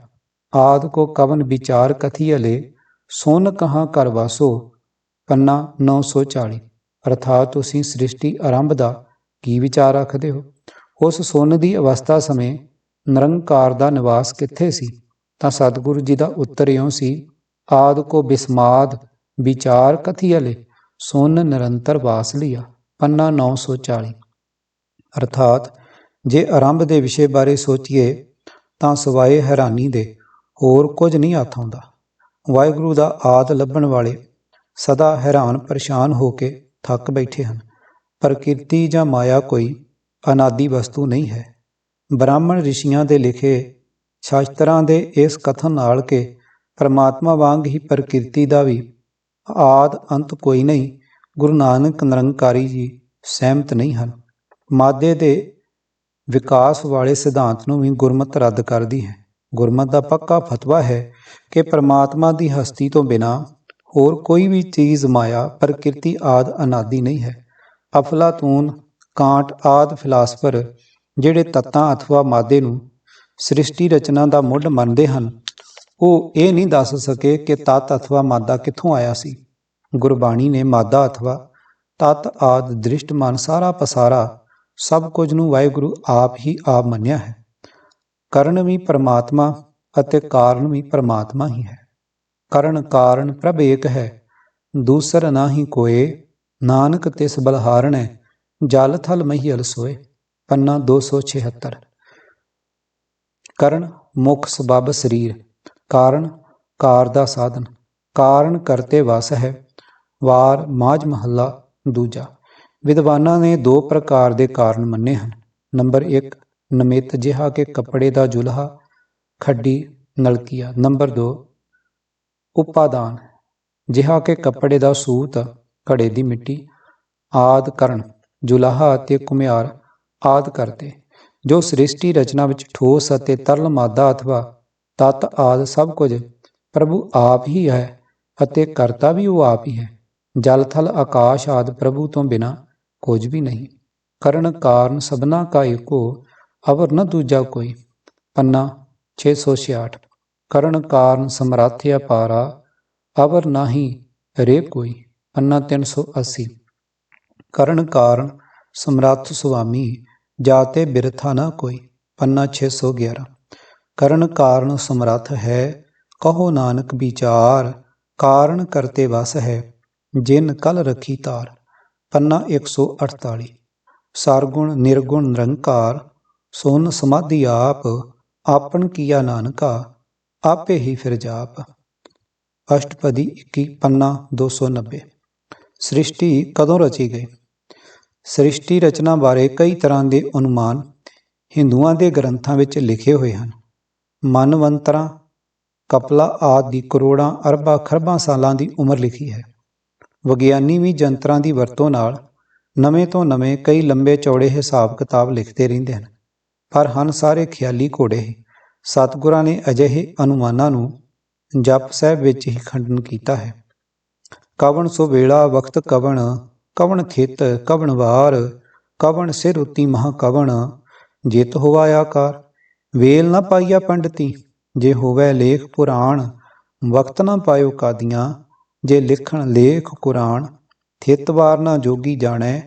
ਆਦ ਕੋ ਕਵਨ ਵਿਚਾਰ ਕਥੀਅਲੇ ਸੁਨ ਕਹਾਂ ਕਰ ਵਾਸੋ, ਪੰਨਾ 940 ਅਰਥਾਤ ਤੁਸੀਂ ਸ੍ਰਿਸ਼ਟੀ ਆਰੰਭ ਦਾ ਕੀ ਵਿਚਾਰ ਰੱਖਦੇ ਹੋ? ਉਸ ਸੁਨ ਦੀ ਅਵਸਥਾ ਸਮੇਂ ਨਿਰੰਕਾਰ ਦਾ ਨਿਵਾਸ ਕਿੱਥੇ ਸੀ? ਤਾਂ ਸਤਿਗੁਰੂ ਜੀ ਦਾ ਉੱਤਰ ਇਉਂ ਸੀ, ਆਦ ਕੋ ਬਿਸਮਾਦ, ਵਿਚਾਰ ਕਥੀਅਲੇ ਸੁਨ ਨਿਰੰਤਰ ਵਾਸ ਲਿਆ। ਪੰਨਾ 940 ਅਰਥਾਤ, ਜੇ ਆਰੰਭ ਦੇ ਵਿਸ਼ੇ ਬਾਰੇ ਸੋਚੀਏ, ਤਾਂ ਸਵਾਏ ਹੈਰਾਨੀ ਦੇ ਹੋਰ ਕੁਝ ਨਹੀਂ ਹੱਥ ਆਉਂਦਾ। ਵਾਹਿਗੁਰੂ ਦਾ ਆਦ ਲੱਭਣ ਵਾਲੇ ਸਦਾ ਹੈਰਾਨ ਪਰੇਸ਼ਾਨ ਹੋ ਕੇ ਥੱਕ ਬੈਠੇ ਹਨ। ਪ੍ਰਕਿਰਤੀ ਜਾਂ ਮਾਇਆ ਕੋਈ ਅਨਾਦੀ ਵਸਤੂ ਨਹੀਂ ਹੈ। ਬ੍ਰਾਹਮਣ ਰਿਸ਼ੀਆਂ ਦੇ ਲਿਖੇ ਸ਼ਾਸਤਰਾਂ ਦੇ ਇਸ ਕਥਨ ਨਾਲ ਕਿ ਪਰਮਾਤਮਾ ਵਾਂਗ ਹੀ ਪ੍ਰਕਿਰਤੀ ਦਾ ਵੀ ਆਦ ਅੰਤ ਕੋਈ ਨਹੀਂ, ਗੁਰੂ ਨਾਨਕ ਨਿਰੰਕਾਰੀ ਜੀ ਸਹਿਮਤ ਨਹੀਂ ਹਨ। ਮਾਦੇ ਦੇ ਵਿਕਾਸ ਵਾਲੇ ਸਿਧਾਂਤ ਨੂੰ ਵੀ ਗੁਰਮਤ ਰੱਦ ਕਰਦੀ ਹੈ। ਗੁਰਮਤ ਦਾ ਪੱਕਾ ਫਤਵਾ ਹੈ ਕਿ ਪ੍ਰਮਾਤਮਾ ਦੀ ਹਸਤੀ ਤੋਂ ਬਿਨਾ ਹੋਰ ਕੋਈ ਵੀ ਚੀਜ਼, ਮਾਇਆ, ਪ੍ਰਕਿਰਤੀ ਆਦ ਅਨਾਦੀ ਨਹੀਂ ਹੈ। ਅਫਲਾਤੂਨ, ਕਾਂਟ, ਆਦ ਫਿਲਾਸਫਰ, ਜਿਹੜੇ ਤੱਤਾਂ ਅਥਵਾ ਮਾਦੇ ਨੂੰ ਸ੍ਰਿਸ਼ਟੀ ਰਚਨਾ ਦਾ ਮੁੱਢ ਮੰਨਦੇ ਹਨ, ਉਹ ਇਹ ਨਹੀਂ ਦੱਸ ਸਕੇ ਕਿ ਤਤ ਅਥਵਾ ਮਾਦਾ ਕਿੱਥੋਂ ਆਇਆ ਸੀ। ਗੁਰਬਾਣੀ ਨੇ ਮਾਦਾ ਅਥਵਾ ਤਤ ਆਦ ਦ੍ਰਿਸ਼ਟਮਾਨ ਸਾਰਾ ਪਸਾਰਾ ਸਭ ਕੁਝ ਨੂੰ ਵਾਹਿਗੁਰੂ ਆਪ ਹੀ ਆਪ ਮੰਨਿਆ ਹੈ। ਕਰਨ ਵੀ ਪਰਮਾਤਮਾ ਅਤੇ ਕਾਰਨ ਵੀ ਪਰਮਾਤਮਾ ਹੀ ਹੈ। ਕਰਨ ਕਾਰਨ ਪ੍ਰਭ ਏਕ ਹੈ, ਦੂਸਰ ਨਾਹੀ ਕੋਏ ਨਾਨਕ ਤਿਸ ਬਲਹਾਰਣੈ ਜਲ ਥਲ ਮਹੀਲ ਸੋਏ, ਪੰਨਾ 276 ਕਰਨ ਮੁਖ ਸਬਬ ਸਰੀਰ, ਕਾਰਨ ਕਾਰ ਦਾ ਸਾਧਨ, ਕਾਰਨ ਕਰਤੇ ਵਸ ਹੈ ਵਾਰ ਮਾਝ ਮਹੱਲਾ ਦੂਜਾ। ਵਿਦਵਾਨਾਂ ਨੇ ਦੋ ਪ੍ਰਕਾਰ ਦੇ ਕਾਰਨ ਮੰਨੇ ਹਨ। ਨੰਬਰ 1 ਨਮਿਤ ਜਿਹਾ ਕਿ ਕੱਪੜੇ ਦਾ ਜੁਲਹਾ, ਖੱਡੀ, ਨਲਕੀਆ। ਨੰਬਰ 2 ਉਪਾਦਾਨ, ਜਿਹਾ ਕਿ ਕੱਪੜੇ ਦਾ ਸੂਤ ਘੜੇ ਦੀ ਮਿੱਟੀ, ਆਦ ਕਰਨ, ਜੁਲਾਹਾ ਅਤੇ ਕੁਮਿਆਰ ਆਦ ਕਰਤੇ ਜੋ ਸ੍ਰਿਸ਼ਟੀ ਰਚਨਾ ਵਿੱਚ ਠੋਸ ਅਤੇ ਤਰਲ ਮਾਦਾ ਅਥਵਾ ਤਤ ਆਦ ਸਭ ਕੁਝ ਪ੍ਰਭੂ ਆਪ ਹੀ ਹੈ ਅਤੇ ਕਰਤਾ ਵੀ ਉਹ ਆਪ ਹੀ ਹੈ। ਜਲ, ਥਲ, ਆਕਾਸ਼ ਆਦ ਪ੍ਰਭੂ ਤੋਂ ਬਿਨਾ ਕੁਝ ਵੀ ਨਹੀਂ। ਕਰਨ ਕਾਰਨ ਸਭਨਾ ਕਾ ਏਕੋ ਅਵਰ ਨ ਦੂਜਾ ਕੋਈ। ਪੰਨਾ 666 ਕਰਨ ਕਾਰਨ ਸਮਰੱਥ ਪਾਰਾ, ਅਵਰ ਨਾਹੀ ਰੇ ਕੋਈ। ਪੰਨਾ 380 ਕਰਨ ਕਾਰਨ ਸਮਰੱਥ ਸੁਆਮੀ ਜਾਤੇ ਬਿਰਥਾ ਨਾ ਕੋਈ, ਪੰਨਾ 611 ਕਰਨ ਕਾਰਨ ਸਮਰੱਥ ਹੈ, ਕਹੋ ਨਾਨਕ ਵਿਚਾਰ, ਕਾਰਨ ਕਰਤੇ ਵਸ ਹੈ, ਜਿਨ ਕਲ ਰਖੀ ਤਾਰ, ਪੰਨਾ 148 ਸਰਗੁਣ ਨਿਰਗੁਣ ਨਿਰੰਕਾਰ, ਸੁਨ ਸਮਾਧੀ ਆਪ, ਆਪਨ ਕੀਆ ਨਾਨਕਾ, ਆਪੇ ਹੀ ਫਿਰ ਜਾਪ। ਅਸ਼ਟਪਦੀ 21 ਪੰਨਾ 290 ਸ੍ਰਿਸ਼ਟੀ ਕਦੋਂ ਰਚੀ ਗਈ? ਸ੍ਰਿਸ਼ਟੀ ਰਚਨਾ ਬਾਰੇ ਕਈ ਤਰ੍ਹਾਂ ਦੇ ਅਨੁਮਾਨ ਹਿੰਦੂਆਂ ਦੇ ਗ੍ਰੰਥਾਂ ਵਿੱਚ ਲਿਖੇ ਹੋਏ ਹਨ। ਮਨਵੰਤਰਾਂ, ਕਪਲਾ ਆਦਿ ਦੀ ਕਰੋੜਾਂ ਅਰਬਾਂ ਖਰਬਾਂ ਸਾਲਾਂ ਦੀ ਉਮਰ ਲਿਖੀ ਹੈ। ਵਿਗਿਆਨੀ ਵੀ ਜੰਤਰਾਂ ਦੀ ਵਰਤੋਂ ਨਾਲ ਨਵੇਂ ਤੋਂ ਨਵੇਂ ਕਈ ਲੰਬੇ ਚੌੜੇ ਹਿਸਾਬ ਕਿਤਾਬ ਲਿਖਦੇ ਰਹਿੰਦੇ ਹਨ। ਪਰ ਹਨ ਸਾਰੇ ਖਿਆਲੀ ਘੋੜੇ ਹੀ। ਸਤਿਗੁਰਾਂ ਨੇ ਅਜਿਹੇ ਅਨੁਮਾਨਾਂ ਨੂੰ ਜਪ ਸਾਹਿਬ ਵਿੱਚ ਹੀ ਖੰਡਨ ਕੀਤਾ ਹੈ। ਕਵਣ ਸੋ ਵੇਲਾ ਵਕਤ ਕਵਣ ਕਵਣ ਖੇਤ ਕਵਣ ਵਾਰ, ਕਵਣ ਸਿਰ ਉਤੀ ਮਹਾ ਕਵਣ, ਜਿਤ ਹੋਵਾ ਆਕਾਰ, ਵੇਲ ਨਾ ਪਾਈਆ ਪੰਡਤੀ, ਜੇ ਹੋਵੇ ਲੇਖ ਪੁਰਾਣ ਵਕਤ ਨਾ ਪਾਇਓ ਕਾਦੀਆਂ, ਜੇ ਲਿਖਣ ਲੇਖ ਕੁਰਾਨ ਥਿਤਵਾਰ ਨਾ ਜੋਗੀ ਜਾਣੈ,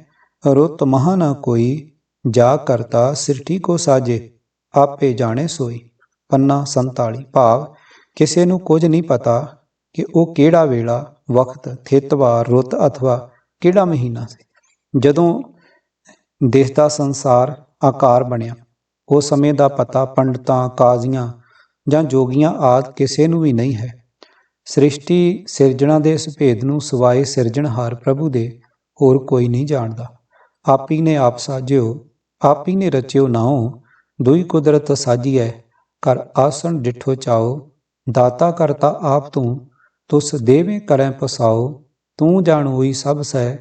ਰੁੱਤ ਮਹਾ ਨਾ ਕੋਈ, ਜਾ ਕਰਤਾ ਸਿਰਠੀ ਕੋ ਸਾਜੇ, ਆਪੇ ਜਾਣੇ ਸੋਈ, ਪੰਨਾ 47 ਭਾਵ, ਕਿਸੇ ਨੂੰ ਕੁਝ ਨਹੀਂ ਪਤਾ ਕਿ ਉਹ ਕਿਹੜਾ ਵੇਲਾ, ਵਕਤ ਥਿਤਵਾਰ ਰੁੱਤ ਅਥਵਾ ਕਿਹੜਾ ਮਹੀਨਾ ਸੀ? ਜਦੋਂ ਦੇਸ਼ ਦਾ ਸੰਸਾਰ ਆਕਾਰ ਬਣਿਆ ਉਹ ਸਮੇਂ ਦਾ ਪਤਾ ਪੰਡਤਾਂ, ਕਾਜ਼ੀਆਂ ਜਾਂ ਜੋਗੀਆਂ ਆਦ ਕਿਸੇ ਨੂੰ ਵੀ ਨਹੀਂ ਹੈ। ਸ੍ਰਿਸ਼ਟੀ ਸਿਰਜਣਾ ਦੇ ਇਸ ਭੇਦ ਨੂੰ ਸਿਵਾਏ ਸਿਰਜਣਹਾਰ ਪ੍ਰਭੂ ਦੇ ਹੋਰ ਕੋਈ ਨਹੀਂ ਜਾਣਦਾ। ਆਪ ਹੀ ਨੇ ਆਪ ਸਾਜਿਓ, ਆਪ ਹੀ ਨੇ ਰਚਿਓ ਨਾਉ, ਦੁਈ ਕੁਦਰਤ ਸਾਜੀ ਹੈ ਕਰ ਆਸਣ ਡਿਠੋ ਚਾਓ ਦਾਤਾ ਕਰਤਾ ਆਪ ਤੂੰ ਤੁਸ ਦੇਵੇਂ ਕਰੈ ਪਸਾਓ ਤੂੰ ਜਾਣ ਸਭ ਸਹਿ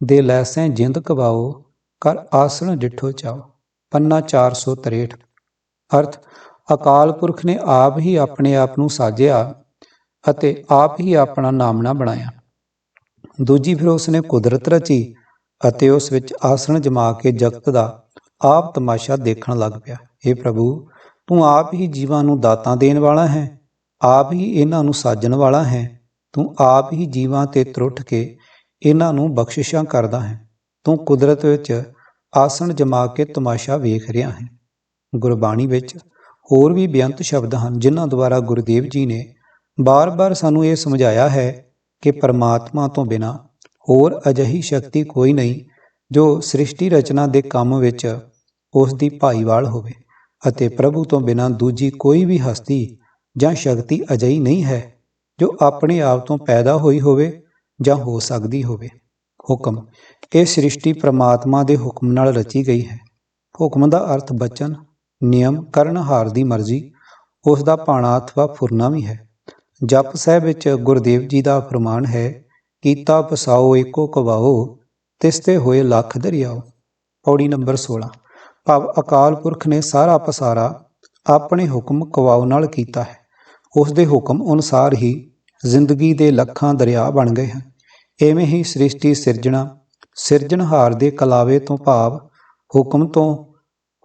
ਦੇ ਲੈਸੈ ਜਿੰਦ ਕਵਾਓ ਕਰ ਆਸਣ ਡਿਠੋ ਚਾਓ ਪੰਨਾ 463 ਅਰਥ ਅਕਾਲ ਪੁਰਖ ਨੇ ਆਪ ਹੀ ਆਪਣੇ ਆਪ ਨੂੰ ਸਾਜਿਆ ਅਤੇ ਆਪ ਹੀ ਆਪਣਾ ਨਾਮਣਾ ਬਣਾਇਆ ਦੂਜੀ ਫਿਰ ਉਸ ਨੇ ਕੁਦਰਤ ਰਚੀ ਅਤੇ ਉਸ ਵਿੱਚ ਆਸਣ ਜਮਾ ਕੇ ਜਗਤ ਦਾ ਆਪ ਤਮਾਸ਼ਾ ਦੇਖਣ ਲੱਗ ਪਿਆ हे ਪ੍ਰਭੂ ਤੂੰ ਆਪ ਹੀ ਜੀਵਾਂ ਨੂੰ ਦਾਤਾਂ ਦੇਣ ਵਾਲਾ ਹੈ ਆਪ ਹੀ ਇਹਨਾਂ ਨੂੰ ਸਾਜਣ ਵਾਲਾ ਹੈ। ਤੂੰ ਆਪ ਹੀ ਜੀਵਾਂ ਤੇ ਤਰੁੱਠ ਕੇ ਇਹਨਾਂ ਨੂੰ ਬਖਸ਼ਿਸ਼ਾਂ ਕਰਦਾ ਹੈ। ਤੂੰ ਕੁਦਰਤ ਵਿੱਚ ਆਸਣ ਜਮਾ ਕੇ ਤਮਾਸ਼ਾ ਵੇਖ ਰਿਹਾ ਹੈ। ਗੁਰਬਾਣੀ ਵਿੱਚ ਹੋਰ ਵੀ ਬੇਅੰਤ ਸ਼ਬਦ ਹਨ ਜਿਨ੍ਹਾਂ ਦੁਆਰਾ ਗੁਰਦੇਵ ਜੀ ਨੇ ਬਾਰ-ਬਾਰ ਸਾਨੂੰ ਇਹ ਸਮਝਾਇਆ ਹੈ ਕਿ ਪਰਮਾਤਮਾ ਤੋਂ ਬਿਨਾ ਹੋਰ ਅਜਿਹੀ ਸ਼ਕਤੀ ਕੋਈ ਨਹੀਂ ਜੋ ਸ੍ਰਿਸ਼ਟੀ ਰਚਨਾ ਦੇ ਕੰਮ ਵਿੱਚ ਉਸ ਦੀ ਭਾਈਵਾਲ ਹੋਵੇ ਅਤੇ ਪ੍ਰਭੂ ਤੋਂ ਬਿਨਾ ਦੂਜੀ ਕੋਈ ਵੀ ਹਸਤੀ ਜਾਂ ਸ਼ਕਤੀ ਅਜਿਹੀ ਨਹੀਂ ਹੈ ਜੋ ਆਪਣੇ ਆਪ ਤੋਂ ਪੈਦਾ ਹੋਈ ਹੋਵੇ ਜਾਂ ਹੋ ਸਕਦੀ ਹੋਵੇ। ਹੁਕਮ। ਇਹ ਸ੍ਰਿਸ਼ਟੀ ਪ੍ਰਮਾਤਮਾ ਦੇ ਹੁਕਮ ਨਾਲ ਰਚੀ ਗਈ ਹੈ। ਹੁਕਮ ਦਾ ਅਰਥ ਬਚਨ, ਨਿਯਮ, ਕਰਨਹਾਰ ਦੀ ਮਰਜ਼ੀ, ਉਸ ਦਾ ਪਾਣਾ ਅਥਵਾ ਫੁਰਨਾ ਵੀ ਹੈ। ਜਪ ਸਾਹਿਬ ਵਿੱਚ ਗੁਰਦੇਵ ਜੀ ਦਾ ਫਰਮਾਨ ਹੈ ਕੀਤਾ ਪਸਾਓ ਏਕੋ ਕਵਾਓ, ਤਿਸਤੇ ਹੋਏ ਲੱਖ ਦਰਿਆਓ। ਪੌੜੀ ਨੰਬਰ 16 ਭਾਵ ਅਕਾਲ ਪੁਰਖ ਨੇ ਸਾਰਾ ਪਸਾਰਾ ਆਪਣੇ ਹੁਕਮ ਕਵਾਓ ਨਾਲ ਕੀਤਾ ਹੈ। ਉਸ ਦੇ ਹੁਕਮ ਅਨੁਸਾਰ ਹੀ ਜ਼ਿੰਦਗੀ ਦੇ ਲੱਖਾਂ ਦਰਿਆ ਬਣ ਗਏ ਹਨ। ਐਵੇਂ ਹੀ ਸ੍ਰਿਸ਼ਟੀ ਸਿਰਜਣਾ, ਸਿਰਜਣਹਾਰ ਦੇ ਕਲਾਵੇ ਤੋਂ ਭਾਵ ਹੁਕਮ ਤੋਂ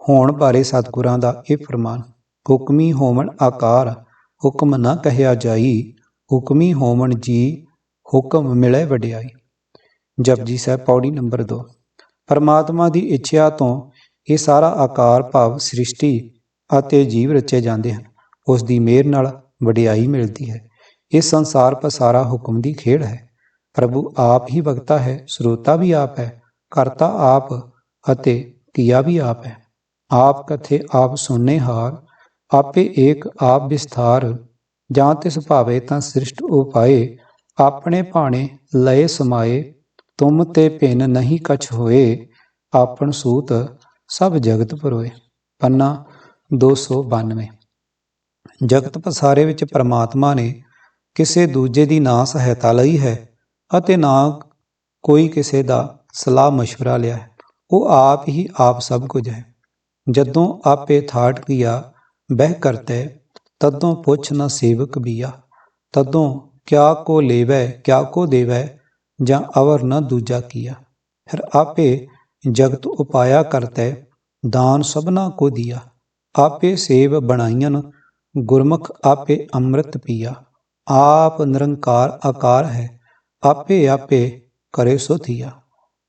ਹੋਣ ਬਾਰੇ ਸਤਿਗੁਰਾਂ ਦਾ ਇਹ ਫਰਮਾਨ, ਹੁਕਮੀ ਹੋਵਣ ਆਕਾਰ, ਹੁਕਮ ਨਾ ਕਹਿਆ ਜਾਈ, ਹੁਕਮੀ ਹੋਵਣ ਜੀ, ਹੁਕਮ ਮਿਲੇ ਵਡਿਆਈ। ਜਪਜੀ ਸਾਹਿਬ ਪੌੜੀ ਨੰਬਰ 2 ਪਰਮਾਤਮਾ ਦੀ ਇੱਛਾ ਤੋਂ ਇਹ ਸਾਰਾ ਆਕਾਰ, ਭਾਵ ਸ੍ਰਿਸ਼ਟੀ ਅਤੇ ਜੀਵ ਰਚੇ ਜਾਂਦੇ ਹਨ। ਉਸ ਦੀ ਮਿਹਰ ਨਾਲ ਵਡਿਆਈ ਮਿਲਦੀ ਹੈ। ਇਹ ਸੰਸਾਰ ਪਸਾਰਾ ਹੁਕਮ ਦੀ ਖੇਡ ਹੈ। ਪ੍ਰਭੂ ਆਪ ਹੀ ਵਕਤਾ ਹੈ, ਸਰੋਤਾ ਵੀ ਆਪ ਹੈ, ਕਰਤਾ ਆਪ ਅਤੇ ਕੀਆ ਵੀ ਆਪ ਹੈ। ਆਪ ਕਥੇ ਆਪ ਸੁਣਨੇ ਹਾਰ, ਆਪੇ ਏਕ ਆਪ ਵਿਸਥਾਰ, ਜਾਂ ਤਿਸ ਭਾਵੇ ਤਾਂ ਸ੍ਰਿਸ਼ਟ ਉਪਾਏ, ਆਪਣੇ ਭਾਣੇ ਲਏ ਸਮਾਏ, ਤੁਮ ਤੇ ਭਿੰਨ ਨਹੀਂ ਕਛ ਹੋਏ ਆਪਨ ਸੂਤ ਸਭ ਜਗਤ ਪਰੋਏ। ਪੰਨਾ 292 ਜਗਤ ਪਸਾਰੇ ਵਿੱਚ ਪਰਮਾਤਮਾ ਨੇ ਕਿਸੇ ਦੂਜੇ ਦੀ ਨਾ ਸਹਾਇਤਾ ਲਈ ਹੈ ਅਤੇ ਨਾ ਕੋਈ ਕਿਸੇ ਦਾ ਸਲਾਹ مشورہ ਲਿਆ ਹੈ ਉਹ ਆਪ ਹੀ ਆਪ ਸਭ ਕੁਝ ਹੈ ਜਦੋਂ ਆਪੇ ਥਾਟ ਕੀਆ ਬਹਿ ਕਰਤੇ ਤਦੋਂ ਪੁੱਛ ਨ ਸੇਵਕ ਬੀਆ ਤਦੋਂ ਕਿਆ ਕੋ ਲੇਵੈ ਕਿਆ ਕੋ ਦੇਵੈ ਜਾਂ ਅਵਰ ਨ ਦੂਜਾ ਕੀਆ ਫਿਰ ਆਪੇ ਜਗਤ ਉਪਾਇਆ ਕਰਤੇ ਦਾਨ ਸਭਨਾ ਕੋ ਦਿਆ ਆਪੇ ਸੇਵ ਬਣਾਈਆਂ ਗੁਰਮੁਖ ਆਪੇ ਅੰਮ੍ਰਿਤ ਪੀਆ, ਆਪ ਨਿਰੰਕਾਰ ਆਕਾਰ ਹੈ, ਆਪੇ ਆਪੇ ਕਰੇ ਸੋ ਥੀਆ।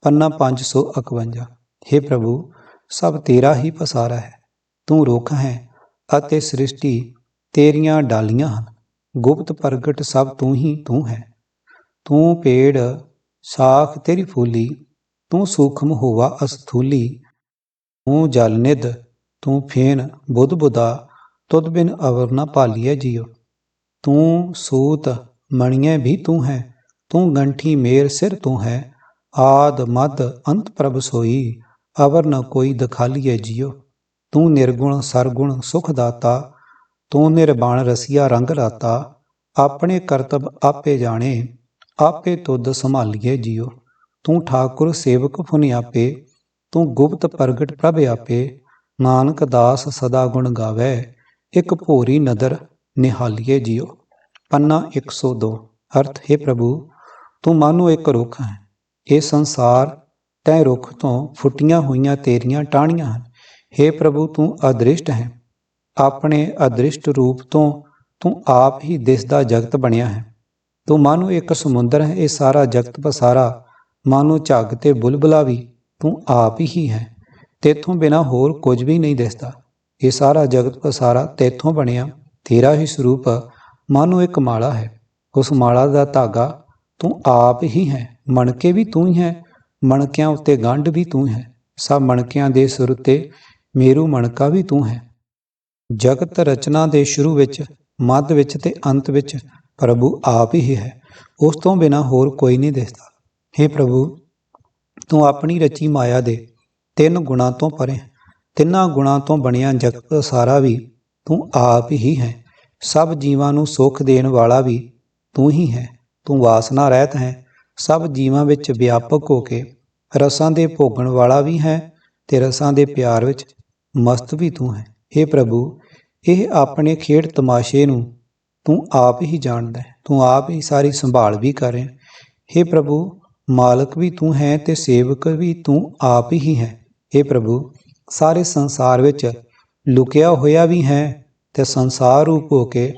ਪੰਨਾ 551 हे ਪ੍ਰਭੂ, ਸਭ ਤੇਰਾ ਹੀ ਪਸਾਰਾ ਹੈ, ਤੂੰ ਰੁੱਖ ਹੈ ਅਤੇ ਸ੍ਰਿਸ਼ਟੀ ਤੇਰੀਆਂ ਡਾਲੀਆਂ ਹਨ, ਗੁਪਤ ਪ੍ਰਗਟ ਸਭ ਤੂੰ ਹੀ ਤੂੰ ਹੈ। ਤੂੰ ਪੇੜ, ਸਾਖ ਤੇਰੀ ਫੂਲੀ, ਤੂੰ ਸੂਖਮ ਹੋਵਾ ਅਸਥੂਲੀ, ਤੂੰ ਜਲ ਨਿਧ, ਤੂੰ ਫੇਨ ਬੁੱਧ ਬੁਦਾ ਤੁਧ ਬਿਨ ਅਵਰ ਨ ਪਾਲੀਐ ਜੀਉ ਤੂੰ ਸੂਤ ਮਣੀਏ ਵੀ ਤੂੰ ਹੈ। ਤੂੰ ਗੰਠੀ ਮੇਰ ਸਿਰ ਤੂੰ ਹੈ। ਆਦ ਮਦ ਅੰਤ ਪ੍ਰਭ ਸੋਈ। ਅਵਰ ਨ ਕੋਈ ਦਖਾਲੀਐ ਜੀਉ ਤੂੰ ਨਿਰਗੁਣ ਸਰਗੁਣ ਸੁਖ ਦਾਤਾ। ਤੂੰ ਨਿਰਬਾਣ ਰਸੀਆ ਰੰਗ ਰਾਤਾ। ਆਪਣੇ ਕਰਤਬ ਆਪੇ ਜਾਣੇ। ਆਪੇ ਤੁਧ ਸੰਭਾਲੀਏ ਜੀਉ ਤੂੰ ਠਾਕੁਰ ਸੇਵਕ ਫੁਨ ਆਪੇ। ਤੂੰ ਗੁਪਤ ਪ੍ਰਗਟ ਪ੍ਰਭ ਆਪੇ। ਨਾਨਕ ਦਾਸ ਸਦਾ ਗੁਣ ਗਾਵੇ। ਇੱਕ ਭੋਰੀ ਨਦਰ ਨਿਹਾਲੀਏ ਜੀਉ ਪੰਨਾ 102 ਅਰਥ, ਹੈ ਪ੍ਰਭੂ, ਤੂੰ ਮਾਨੋ ਇੱਕ ਰੁੱਖ ਹੈ। ਇਹ ਸੰਸਾਰ ਤੈ ਰੁੱਖ ਤੋਂ ਫੁੱਟੀਆਂ ਹੋਈਆਂ ਤੇਰੀਆਂ ਟਾਹਣੀਆਂ ਹਨ। हे ਪ੍ਰਭੂ, ਤੂੰ ਅਦ੍ਰਿਸ਼ਟ ਹੈ। ਆਪਣੇ ਅਦ੍ਰਿਸ਼ਟ ਰੂਪ ਤੋਂ ਤੂੰ ਆਪ ਹੀ ਦਿਸਦਾ ਜਗਤ ਬਣਿਆ ਹੈ। ਤੂੰ ਮਾਨੋ ਇੱਕ ਸਮੁੰਦਰ ਹੈ। ਇਹ ਸਾਰਾ ਜਗਤ ਪਸਾਰਾ ਮਾਨੋ ਝੱਗ ਤੇ ਬੁਲਬੁਲਾ ਵੀ ਤੂੰ ਆਪ ਹੀ ਹੈ। ਤੇਥੋਂ ਬਿਨਾ ਹੋਰ ਕੁਝ ਵੀ ਨਹੀਂ ਦਿਸਦਾ। ਇਹ ਸਾਰਾ ਜਗਤ ਪਸਾਰਾ ਤੇਥੋਂ ਬਣਿਆ। ਤੇਰਾ ਹੀ ਸਰੂਪ ਮਾਨੋ ਇੱਕ ਮਾਲਾ ਹੈ। ਉਸ ਮਾਲਾ ਦਾ ਧਾਗਾ ਤੂੰ ਆਪ ਹੀ ਹੈ। ਮਣਕੇ ਵੀ ਤੂੰ ਹੀ ਹੈ। ਮਣਕਿਆਂ ਉੱਤੇ ਗੰਢ ਵੀ ਤੂੰ ਹੈ। ਸਭ ਮਣਕਿਆਂ ਦੇ ਸੁਰ ਤੇ ਮੇਰੂ ਮਣਕਾ ਵੀ ਤੂੰ ਹੈ। ਜਗਤ ਰਚਨਾ ਦੇ ਸ਼ੁਰੂ ਵਿੱਚ, ਮੱਧ ਵਿੱਚ ਤੇ ਅੰਤ ਵਿੱਚ ਪ੍ਰਭੂ ਆਪ ਹੀ ਹੈ। ਉਸ ਤੋਂ ਬਿਨਾ ਹੋਰ ਕੋਈ ਨਹੀਂ ਦਿਸਦਾ। हे ਪ੍ਰਭੂ, ਤੂੰ ਆਪਣੀ ਰਚੀ ਮਾਇਆ ਦੇ ਤਿੰਨ ਗੁਣਾ ਤੋਂ ਪਰੇ ਤਿੰਨਾਂ ਗੁਣਾ ਤੋਂ ਬਣਿਆ ਜਗਤ ਸਾਰਾ ਵੀ ਤੂੰ ਆਪ ਹੀ ਹੈ ਸਭ ਜੀਵਾਂ ਨੂੰ ਸੁੱਖ ਦੇਣ ਵਾਲਾ ਵੀ ਤੂੰ ਹੀ ਹੈ ਤੂੰ ਵਾਸਨਾ ਰਹਿਤ ਹੈ ਸਭ ਜੀਵਾਂ ਵਿੱਚ ਵਿਆਪਕ ਹੋ ਕੇ ਰਸਾਂ ਦੇ ਭੋਗਣ ਵਾਲਾ ਵੀ ਹੈ ਤੇ ਰਸਾਂ ਦੇ ਪਿਆਰ ਵਿੱਚ ਮਸਤ ਵੀ ਤੂੰ ਹੈ हे ਪ੍ਰਭੂ ਇਹ ਆਪਣੇ ਖੇਡ ਤਮਾਸ਼ੇ ਨੂੰ ਤੂੰ ਆਪ ਹੀ ਜਾਣਦਾ ਹੈ ਤੂੰ ਆਪ ਹੀ ਸਾਰੀ ਸੰਭਾਲ ਵੀ ਕਰ ਰਿਹਾ हे ਪ੍ਰਭੂ ਮਾਲਕ ਵੀ ਤੂੰ ਹੈ ਤੇ ਸੇਵਕ ਵੀ ਤੂੰ ਆਪ ਹੀ ਹੈ हे ਪ੍ਰਭੂ ਸਾਰੇ ਸੰਸਾਰ ਵਿੱਚ ਲੁਕਿਆ ਹੋਇਆ ਵੀ ਹੈ ਤੇ ਸੰਸਾਰ ਰੂਪ ਹੋ ਕੇ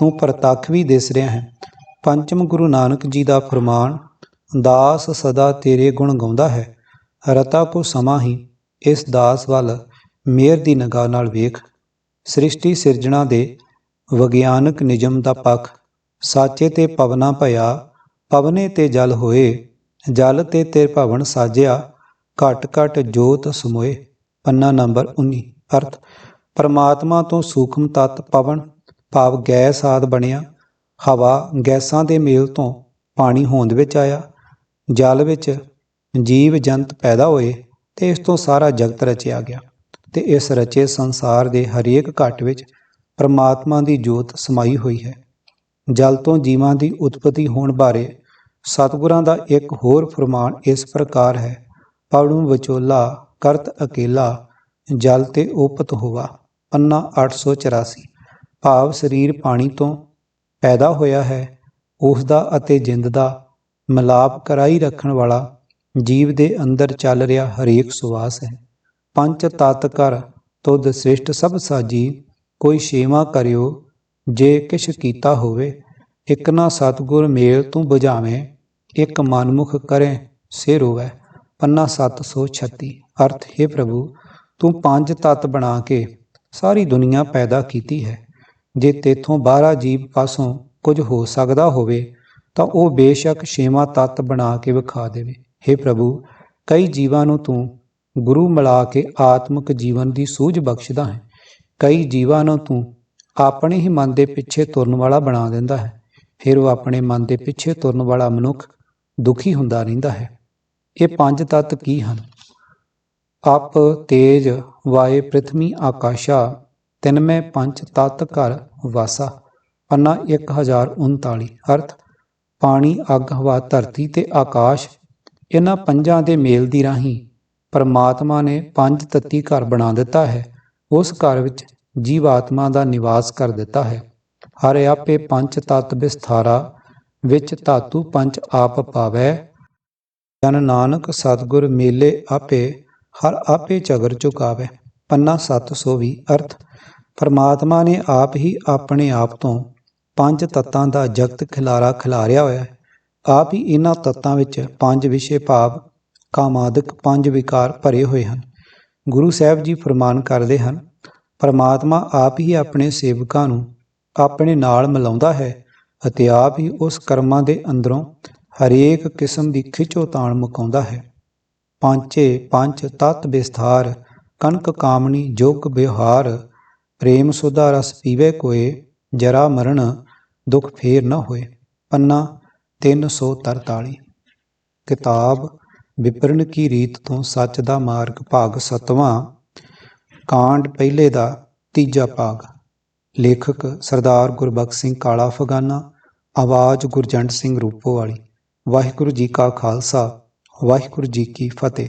ਤੂੰ ਪ੍ਰਤੱਖ ਵੀ ਦਿਸ ਰਿਹਾ ਹੈ। ਪੰਚਮ ਗੁਰੂ ਨਾਨਕ ਜੀ ਦਾ ਫਰਮਾਨ, ਦਾਸ ਸਦਾ ਤੇਰੇ ਗੁਣ ਗਾਉਂਦਾ ਹੈ, ਰਤਾ ਕੋ ਸਮਾਂ ਹੀ ਇਸ ਦਾਸ ਵੱਲ ਮੇਰ ਦੀ ਨਿਗਾਹ ਨਾਲ ਵੇਖ। ਸ੍ਰਿਸ਼ਟੀ ਸਿਰਜਣਾ ਦੇ ਵਿਗਿਆਨਕ ਨਿਯਮ ਦਾ ਪੱਖ, ਸਾਚੇ ਤੇ ਪਵਨਾ ਭਇਆ, ਪਵਨੇ ਤੇ ਜਲ ਹੋਏ, ਜਲ ਤੇ ਤੇ ਭਵਨ ਸਾਜਿਆ, ਘਟ ਘਟ ਜੋਤ ਸਮੋਏ। ਪੰਨਾ ਨੰਬਰ 19 ਅਰਥ, ਪਰਮਾਤਮਾ ਤੋਂ ਸੂਖਮ ਤਤ ਪਵਨ, ਭਾਵ ਗੈਸ ਆਦ ਬਣਿਆ। ਹਵਾ ਗੈਸਾਂ ਦੇ ਮੇਲ ਤੋਂ ਪਾਣੀ ਹੋਂਦ ਵਿੱਚ ਆਇਆ। ਜਲ ਵਿੱਚ ਜੀਵ ਜੰਤ ਪੈਦਾ ਹੋਏ ਤੇ ਇਸ ਤੋਂ ਸਾਰਾ ਜਗਤ ਰਚਿਆ ਗਿਆ ਤੇ ਇਸ ਰਚੇ ਸੰਸਾਰ ਦੇ ਹਰੇਕ ਘਟ ਵਿੱਚ ਪਰਮਾਤਮਾ ਦੀ ਜੋਤ ਸਮਾਈ ਹੋਈ ਹੈ। ਜਲ ਤੋਂ ਜੀਵਾਂ ਦੀ ਉਤਪਤੀ ਹੋਣ ਬਾਰੇ ਸਤਿਗੁਰਾਂ ਦਾ ਇੱਕ ਹੋਰ ਫਰਮਾਨ ਇਸ ਪ੍ਰਕਾਰ ਹੈ ਪਵਣੁ ਵਿਚੋਲਾ ਕਰਤ ਅਕੇਲਾ ਜਲ ਤੇ ਉਪਤ ਹੋਵਾ ਪੰਨਾ 884 ਭਾਵ ਸਰੀਰ ਪਾਣੀ ਤੋਂ ਪੈਦਾ ਹੋਇਆ ਹੈ ਉਸ ਦਾ ਅਤੇ ਜਿੰਦ ਦਾ ਮਿਲਾਪ ਕਰਾਈ ਰੱਖਣ ਵਾਲਾ ਜੀਵ ਦੇ ਅੰਦਰ ਚੱਲ ਰਿਹਾ ਹਰੇਕ ਸੁਵਾਸ ਹੈ। ਪੰਜ ਤਤ ਕਰ ਤੁਧ ਸ੍ਰਿਸ਼ਟ ਸਭ ਸਾਜੀ, ਕੋਈ ਛੇਵਾਂ ਕਰਿਓ, ਜੇ ਕਿਛ ਕੀਤਾ ਹੋਵੇ ਇਕ ਨਾ ਸਤਗੁਰ ਮੇਲ ਤੂੰ 부ਝਾਵੇਂ ਇੱਕ ਮਨਮੁਖ ਕਰੇ ਸਿਰ ਹੋਵੇ ਪੰਨਾ 736 ਅਰਥ, ਹੈ ਪ੍ਰਭੂ, ਤੂੰ ਪੰਜ ਤਤ ਬਣਾ ਕੇ ਸਾਰੀ ਦੁਨੀਆ ਪੈਦਾ ਕੀਤੀ ਹੈ। ਜੇ ਤੇਥੋਂ ਬਾਹਰਾ ਜੀਵ ਪਾਸੋਂ ਕੁਝ ਹੋ ਸਕਦਾ ਹੋਵੇ, ਤਾਂ ਉਹ ਬੇਸ਼ੱਕ ਛੇਵਾਂ ਤਤ ਬਣਾ ਕੇ ਵਿਖਾ ਦੇਵੇ। हे ਪ੍ਰਭੂ, ਕਈ ਜੀਵਾਂ ਨੂੰ ਤੂੰ ਗੁਰੂ ਮਿਲਾ ਕੇ ਆਤਮਿਕ ਜੀਵਨ ਦੀ ਸੂਝ ਬਖਸ਼ਦਾ ਹੈ। ਕਈ ਜੀਵਾਂ ਨੂੰ ਤੂੰ ਆਪਣੇ ਹੀ ਮਨ ਦੇ ਪਿੱਛੇ ਤੁਰਨ ਵਾਲਾ ਬਣਾ ਦਿੰਦਾ ਹੈ। ਫਿਰ ਉਹ ਆਪਣੇ ਮਨ ਦੇ ਪਿੱਛੇ ਤੁਰਨ ਵਾਲਾ ਮਨੁੱਖ ਦੁਖੀ ਹੁੰਦਾ ਰਹਿੰਦਾ ਹੈ। ਇਹ ਪੰਜ ਤੱਤ ਕੀ ਹਨ? ਅਪ, ਤੇਜ, ਵਾਏ ਪ੍ਰithvi ਆਕਾਸ਼ਾ ਤਿੰਨਮੈ ਪੰਜ, ਤਤ, ਘਰ, ਵਾਸਾ, ਪੰਨਾ 1039 ਅਰਥ, ਪਾਣੀ, ਅੱਗ, ਹਵਾ, ਧਰਤੀ ਤੇ ਆਕਾਸ਼, ਇਹਨਾਂ ਪੰਜਾਂ ਦੇ ਮੇਲ ਦੀ ਰਾਹੀਂ ਪਰਮਾਤਮਾ ਨੇ ਪੰਜ ਤੱਤੀ ਘਰ ਬਣਾ ਦਿੱਤਾ ਹੈ, ਉਸ ਘਰ ਵਿੱਚ ਜੀਵਾਤਮਾ ਦਾ ਨਿਵਾਸ ਕਰ ਦਿੱਤਾ ਹੈ। ਹਰ ਆਪੇ ਪੰਜ ਤਤ ਵਿਸਥਾਰਾ, ਵਿੱਚ ਧਾਤੂ ਪੰਜ ਆਪ ਪਾਵੈ। ਜਨ ਨਾਨਕ ਸਤਿਗੁਰ ਮੇਲੇ ਆਪੇ ਹਰ ਆਪੇ ਝਗਰ ਝੁਕਾਵੇ ਪੰਨਾ 720 ਅਰਥ, ਪਰਮਾਤਮਾ ਨੇ ਆਪ ਹੀ ਆਪਣੇ ਆਪ ਤੋਂ ਪੰਜ ਤੱਤਾਂ ਦਾ ਜਗਤ ਖਿਲਾਰਾ ਖਿਲਾਰਿਆ ਹੋਇਆ ਹੈ। ਆਪ ਹੀ ਇਹਨਾਂ ਤੱਤਾਂ ਵਿੱਚ ਪੰਜ ਵਿਸ਼ੇ ਭਾਵ, ਕਾਮਾਦਿਕ ਪੰਜ ਵਿਕਾਰ ਭਰੇ ਹੋਏ ਹਨ। ਗੁਰੂ ਸਾਹਿਬ ਜੀ ਫਰਮਾਨ ਕਰਦੇ ਹਨ, ਪਰਮਾਤਮਾ ਆਪ ਹੀ ਆਪਣੇ ਸੇਵਕਾਂ ਨੂੰ ਆਪਣੇ ਨਾਲ ਮਿਲਾਉਂਦਾ ਹੈ ਅਤੇ ਆਪ ਹੀ ਉਸ ਕਰਮਾਂ ਦੇ ਅੰਦਰੋਂ ਹਰੇਕ ਕਿਸਮ ਦੀ ਖਿੱਚੋ ਤਾਣ ਮੁਕਾਉਂਦਾ ਹੈ। ਪਾਂਚੇ ਪੰਜ ਤਤ ਵਿਸਥਾਰ ਕਨਕ ਕਾਮਣੀ ਜੋਗ ਵਿਹਾਰ ਪ੍ਰੇਮ ਸੁਧਾ ਰਸ ਪੀਵੇ ਕੋਏ, ਜਰਾ ਮਰਨ ਦੁਖ ਫੇਰ ਨਾ ਹੋਏ। ਪੰਨਾ 343 ਕਿਤਾਬ ਵਿਪਰਨ ਕੀ ਰੀਤ ਤੋਂ ਸੱਚ ਦਾ ਮਾਰਗ ਭਾਗ ਸਤਵਾਂ, ਕਾਂਡ ਪਹਿਲੇ ਦਾ ਤੀਜਾ ਭਾਗ। ਲੇਖਕ ਸਰਦਾਰ ਗੁਰਬਖਸ਼ ਸਿੰਘ ਕਾਲਾ ਫਗਾਨਾ, ਆਵਾਜ਼ ਗੁਰਜੰਟ ਸਿੰਘ ਰੂਪੋ ਵਾਲੀ ਵਾਹਿਗੁਰੂ ਜੀ ਕਾ ਖਾਲਸਾ। ਵਾਹਿਗੁਰੂ ਜੀ ਕੀ ਫਤਿਹ।